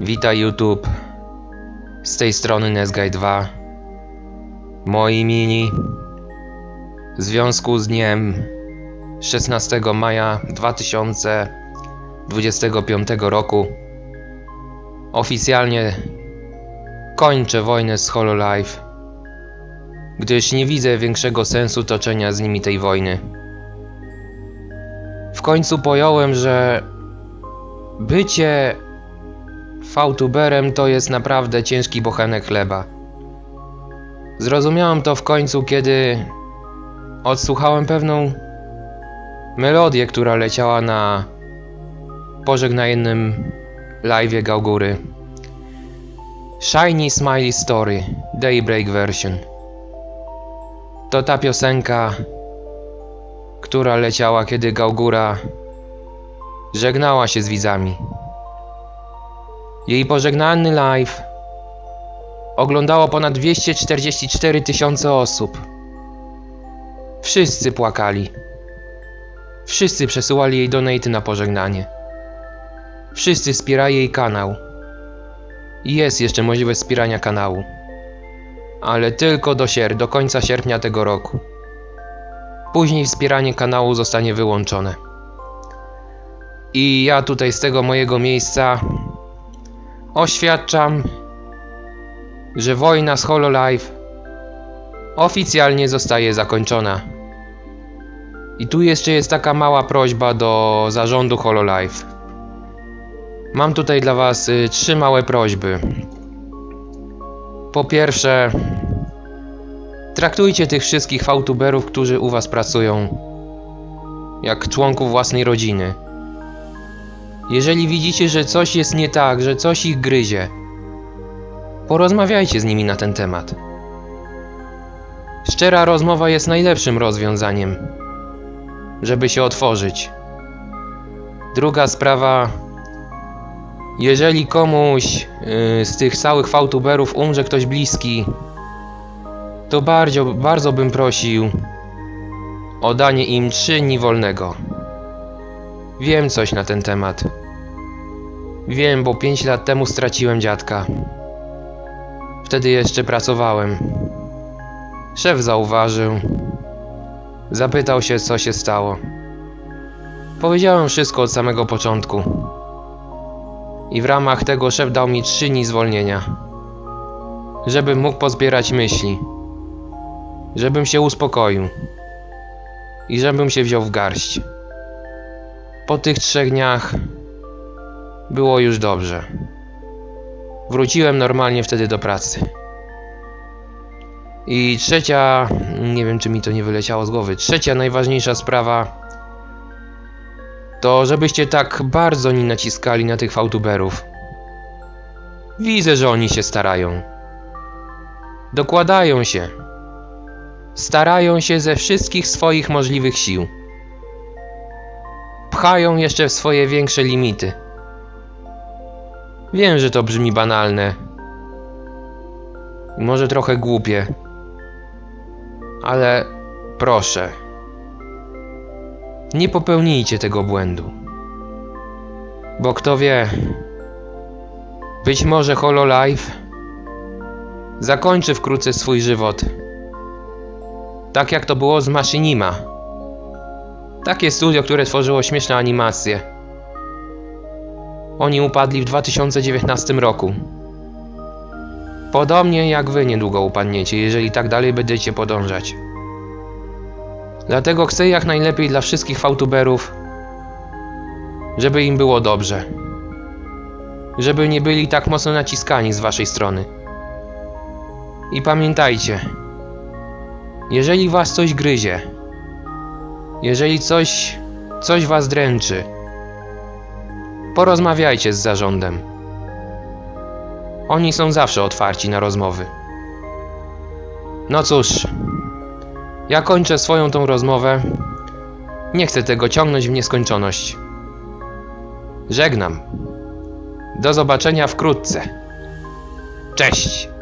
Witaj YouTube. Z tej strony Nesguy 2. Moi mini. W związku z dniem 16 maja 2025 roku oficjalnie kończę wojnę z Hololive, gdyż nie widzę większego sensu toczenia z nimi tej wojny. W końcu pojąłem, że bycie fałtuberem to jest naprawdę ciężki bochenek chleba. Zrozumiałem to w końcu, kiedy odsłuchałem pewną melodię, która leciała na pożegnajnym live'ie Gaugury. Shiny Smiley Story Daybreak Version. To ta piosenka, która leciała, kiedy Gaugura żegnała się z widzami. Jej pożegnalny live oglądało ponad 244 tysiące osób. Wszyscy płakali. Wszyscy przesyłali jej donaty na pożegnanie. Wszyscy wspierali jej kanał. Jest jeszcze możliwość wspierania kanału. Ale tylko do sier do końca sierpnia tego roku. Później wspieranie kanału zostanie wyłączone. I ja tutaj z tego mojego miejsca oświadczam, że wojna z Hololive oficjalnie zostaje zakończona. I tu jeszcze jest taka mała prośba do zarządu Hololive. Mam tutaj dla Was y, trzy małe prośby. Po pierwsze, traktujcie tych wszystkich fałtuberów, którzy u Was pracują, jak członków własnej rodziny. Jeżeli widzicie, że coś jest nie tak, że coś ich gryzie, porozmawiajcie z nimi na ten temat. Szczera rozmowa jest najlepszym rozwiązaniem, żeby się otworzyć. Druga sprawa. Jeżeli komuś yy, z tych całych fałtuberów umrze ktoś bliski, to bardzo, bardzo bym prosił o danie im trzy dni wolnego. Wiem coś na ten temat. Wiem, bo 5 lat temu straciłem dziadka. Wtedy jeszcze pracowałem. Szef zauważył. Zapytał się, co się stało. Powiedziałem wszystko od samego początku. I w ramach tego szef dał mi 3 dni zwolnienia. Żebym mógł pozbierać myśli. Żebym się uspokoił. I żebym się wziął w garść. Po tych trzech dniach było już dobrze. Wróciłem normalnie wtedy do pracy. I trzecia, nie wiem czy mi to nie wyleciało z głowy, trzecia najważniejsza sprawa to żebyście tak bardzo nie naciskali na tych fałtuberów. Widzę, że oni się starają. Dokładają się. Starają się ze wszystkich swoich możliwych sił pchają jeszcze w swoje większe limity. Wiem, że to brzmi banalne. Może trochę głupie. Ale proszę. Nie popełnijcie tego błędu. Bo kto wie, być może Hololive zakończy wkrótce swój żywot. Tak jak to było z Machinima. Takie studio, które tworzyło śmieszne animacje. Oni upadli w 2019 roku. Podobnie jak wy niedługo upadniecie, jeżeli tak dalej będziecie podążać. Dlatego chcę jak najlepiej dla wszystkich fałtuberów, żeby im było dobrze. Żeby nie byli tak mocno naciskani z waszej strony. I pamiętajcie, jeżeli was coś gryzie, jeżeli coś, coś was dręczy, porozmawiajcie z zarządem. Oni są zawsze otwarci na rozmowy. No cóż, ja kończę swoją tą rozmowę. Nie chcę tego ciągnąć w nieskończoność. Żegnam. Do zobaczenia wkrótce. Cześć!